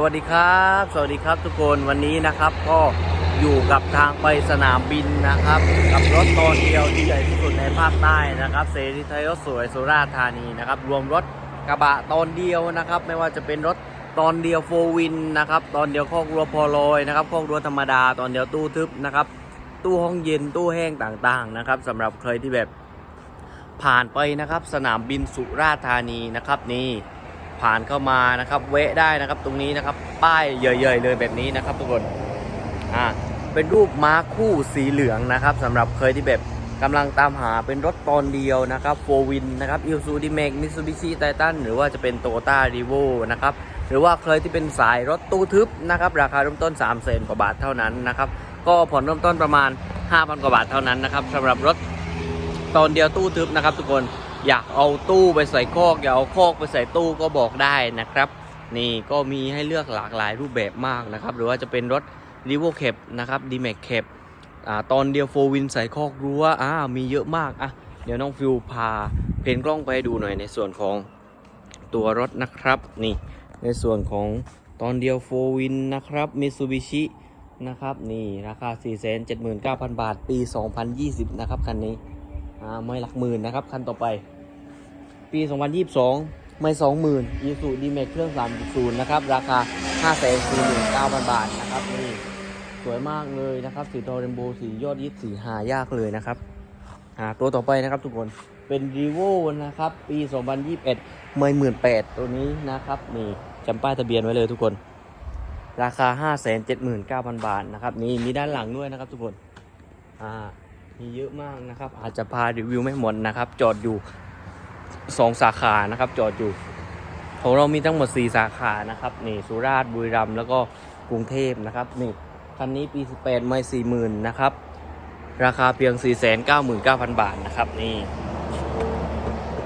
สวัสดีครับ สวัสดีครับทุกคนวันนี้นะครับก็อยู่กับทางไปสนามบินนะครับ กับรถตอนเดียวที่ใหญ่ที่สุดในภาคใต้นะครับ เสรีไทยรถสวยสุราษฎร์ธานีนะครับรวมรถกระบะตอนเดียวนะครับ ไม่ว่าจะเป็นรถตอนเดียวโฟวินนะครับตอนเดียวคอกรัวพอลอยนะครับคอกรัวธรรมดา ตอนเดียวตู้ทึบนะครับ ตู้ห้องเย็นตู้แห้งต่างๆนะครับสำหรับใครที่แบบผ่านไปนะครับ สนามบินสุราษฎร์ธานีนะครับนี่ ผ่านเข้ามานะครับแวะได้นะครับตรงนี้นะครับ ป้ายเย่ยๆเลยแบบนี้นะครับทุกคนอ่าเป็นรูปม้าคู่สีเหลืองนะครับสำหรับเคยที่แบบกำลังตามหาเป็นรถตอนเดียวนะครับโฟวินนะครับอิลซูดีเมกมิตซูบิชิไททันหรือว่าจะเป็นโตโยต้ารีโวนะครับหรือว่าเคยที่เป็นสายรถตู้ทึบนะครับ ราคาเริ่มต้น3 0 0 0 0 0กว่าบาทเท่านั้นนะครับ ก็ผ่อนเริ่มต้นประมาณ 5,000 กว่าบาทเท่านั้นนะครับสำหรับรถ ตอนเดียวตู้ทึบนะครับ ทุกคนอยากเอาตู้ไปใส่คอกอยากเอาคอกไปใส่ตู้ก็บอกได้นะครับ นี่ก็มีให้เลือกหลากหลายรูปแบบมากนะครับ หรือว่าจะเป็นรถ r ีโวแคปนะครับดีแม็กแคปตอนเดียวโฟวินใส่คอกรั้วอ่ามีเยอะมากอะเดี๋ยวน้องฟิวพาเพนกล้องไปดูหน่อยในส่วนของตัวรถนะครับนี่ในส่วนของตอนเดียวโฟวินนะครับมิ t ซูบิชินะครับนี่ราคา 479,000 บาท ปี 2020 นะครับคันนี้ ไม่หลักหมื่นนะครับ คันต่อไป ปี 2022 ไม่20,000ยีสูดีเมกเครื่อง3.0นย์นะครับ ราคา549,000บาทนะครับนี่สวยมากเลยนะครับ สีทอเรนโบว์สียอดยิดสีหายากเลยนะครับอ่าตัวต่อไปนะครับทุกคนเป็นรีโวนะครับ ปี 2021ไม่หมื่นแปดตัวนี้นะครับนี่จำป้ายทะเบียนไว้เลยทุกคน ราคา 579,000 บาทนะครับ นี่มีด้านหลังด้วยนะครับทุกคนอ่า มีเยอะมากนะครับ อาจจะพารีวิวไม่หมดนะครับ จอดอยู่ 2 สาขานะครับ จอดอยู่ ของเรามีทั้งหมด 4 สาขานะครับนี่สุราษฎร์บุรีรัมย์แล้วก็กรุงเทพนะครับนี่คันนี้ปี 18 ไม่40,000นะครับ ราคาเพียง 499,000 บาทนะครับนี่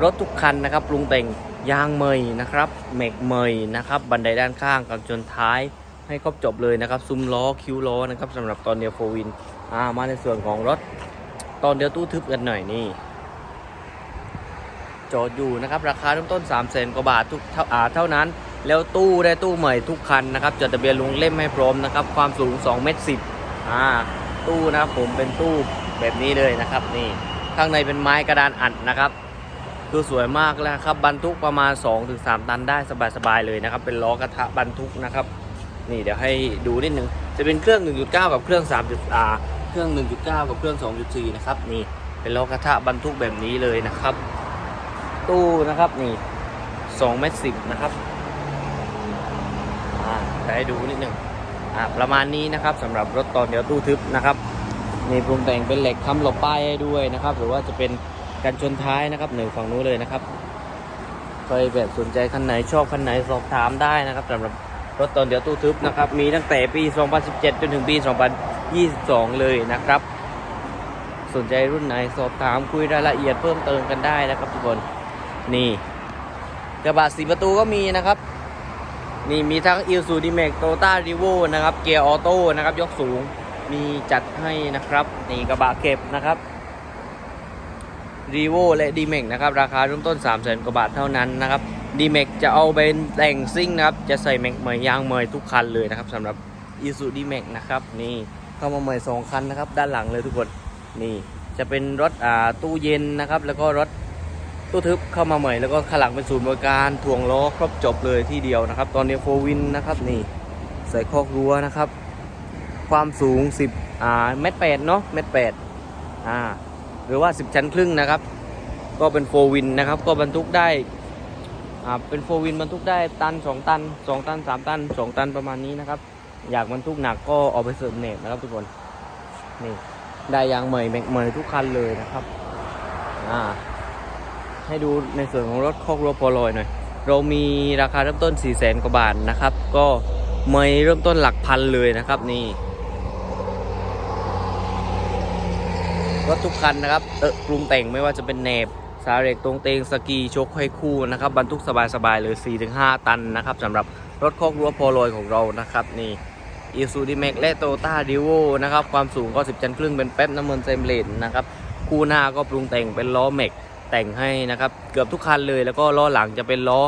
รถทุกคันนะครับปรุงแต่งยางเมยนะครับเมกเมยนะครับ บันไดด้านข้างกันจนท้ายให้ครบจบเลยนะครับ ซุ้มล้อคิ้วล้อนะครับสำหรับตอนเดียวโฟวินอ่ามาในส่วนของรถ ตอนเดียวตู้ทึบกันหน่อยนี่จอดอยู่นะครับ ราคาเริ่มต้น3 0 0 0 0 0กว่าบาททุกเท่าอาเท่านั้น แล้วตู้ได้ตู้ใหม่ทุกคันนะครับจดทะเบียนลงเล่มให้พร้อมนะครับ ความสูง2เมตร10อ่าตู้นะครับผมเป็นตู้แบบนี้เลยนะครับนี่ข้างในเป็นไม้กระดานอัดนะครับคือสวยมากแล้วครับบรรทุกประมาณ 2-3 ตันได้สบายๆเลยนะครับ เป็นล้อกระทะบรรทุกนะครับ นี่เดี๋ยวให้ดูนิดนึงจะเป็นเครื่อง 1.9 กับเครื่อง3อ่า เครื่อง 1.9 กับเครื่อง 2.4 นะครับ นี่เป็นล้อกระทะบรรทุกแบบนี้เลยนะครับ ตู้นะครับนี่2เมตร10นะครับอ่าจะให้ดูนิดหนึงอ่าประมาณนี้นะครับสำหรับรถตอนเดียวตู้ทึบนะครับนี่ปรุงแต่งเป็นเหล็กค้ำหลบป้ายให้ด้วยนะครับ หรือว่าจะเป็นกันชนท้ายนะครับหนึ่งฝั่งนู้นเลยนะครับใครแบบสนใจคันไหนชอบคันไหนสอบถามได้นะครับสำหรับรถตอนเดียวตู้ทึบนะครับ มีตั้งแต่ปี 2017 จนถึงปี 22 เลยนะครับ สนใจรุ่นไหนสอบถามคุยรายละเอียดเพิ่มเติมกันได้นะครับทุกคนนี่กระบะสีประตูก็มีนะครับ นี่มีทั้ง i l s u d i m a x t o y o t a r e v o นะครับ เกียร์ออโต้นะครับ ยกสูงมีจัดให้นะครับ นี่กระบะเก็บนะครับรีโวและ d m a x นะครับ ราคาเริ่มต้น 3 0 0 0 0กว่าบาทเท่านั้นนะครับ d m a x จะเอาเป็นแต่งซิ่งนะครับ จะใส่แม็กใหม่ยางใหม่ทุกคันเลยนะครับสำหรับ i s u d m a x นะครับนี่ เข้ามาใหม่2คันนะครับ ด้านหลังเลยทุกคนนี่จะเป็นรถอ่าตู้เย็นนะครับ แล้วก็รถตู้ทึบเข้ามาใหม่แล้วก็ขลังเป็นศูนย์บริการถ่วงล้อครบจบเลยที่เดียวนะครับ ตอนนี้โฟวินนะครับนี่ใส่คอกรั้วนะครับ ความสูง 10อ่าเมตรแปดเนาะเมตรแปดอ่าหรือว่า 10 ชั้นครึ่งนะครับ ก็เป็นโฟวินนะครับ ก็บรรทุกได้อ่าเป็นโฟวินบรรทุกได้ตัน 2 ตัน 2 ตัน 3 ตัน 2 ตันประมาณนี้นะครับ อยากบรรทุกหนักก็เอาไปเสริมเน็ตนะครับทุกคนนี่ได้ยางใหม่แม็กใหม่ทุกคันเลยนะครับอ่าให้ดูในส่วนของรถคอกรถพอลอยหน่อย เรามีราคาเริ่มต้น4 0 0แสนกว่าบาทนะครับ ก็ไม่เริ่มต้นหลักพันเลยนะครับนี่รถทุกคันนะครับเออปรุงแต่งไม่ว่าจะเป็นแหนบสาเหล็กตรงเตงสกีชกให้คู่นะครับบรรทุกสบายๆเลย4-5 ตันนะครับสำหรับรถคอกรั้วโพลอยของเรานะครับนี่ อีซูดีแม็กและโตต้าดิโวนะครับ ความสูงก็ 10ชั้นครึ่งเป็นแป๊บน้ำมันเซมเลนนะครับ คู่หน้าก็ปรุงแต่งเป็นล้อแม็กแต่งให้นะครับ เกือบทุกคันเลยแล้วก็ล้อหลังจะเป็นล้อ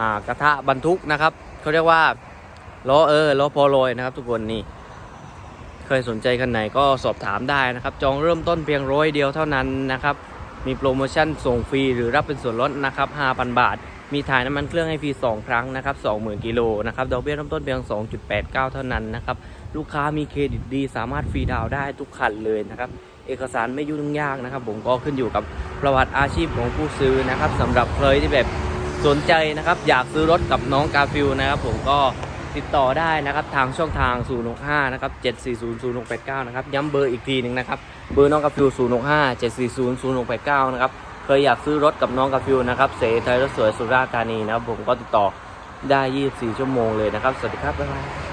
อกระทะบรรทุกนะครับเขาเรียกว่าล้อเออล้อโพลอยนะครับ ทุกคนนี่เคยสนใจคันไหนก็สอบถามได้นะครับ จองเริ่มต้นเพียงร้อยเดียวเท่านั้นนะครับ มีโปรโมชั่นส่งฟรีหรือรับเป็นส่วนลดนะครับ 5,000 บาท มีถ่ายน้ำมันเครื่องให้ฟรี2 ครั้งนะครับ20,000กิโลนะครับดอกเบี้ยเริ่มต้นเพียง 2.89 เท่านั้นนะครับลูกค้ามีเครดิตดี สามารถฟรีดาวได้ทุกคันเลยนะครับเอกสารไม่ยุ่งยากนะครับ ผมก็ขึ้นอยู่กับประวัติอาชีพของผู้ซื้อนะครับสำหรับใครที่แบบสนใจนะครับ อยากซื้อรถกับน้องกาฟิลนะครับ ผมก็ติดต่อได้นะครับทางช่องทาง 065 นะครับ 740 0689 นะครับ ย้ำเบอร์อีกทีหนึ่งนะครับ เบอร์น้องกาฟิล065 740 0689 นะครับ เคยอยากซื้อรถกับน้องกาฟิวนะครับเสไทยรถสวยสุราษฎร์ธานีนะครับผมก็ติดต่อได้ 24 ชั่วโมงเลยนะครับ สวัสดีครับบ๊ายบาย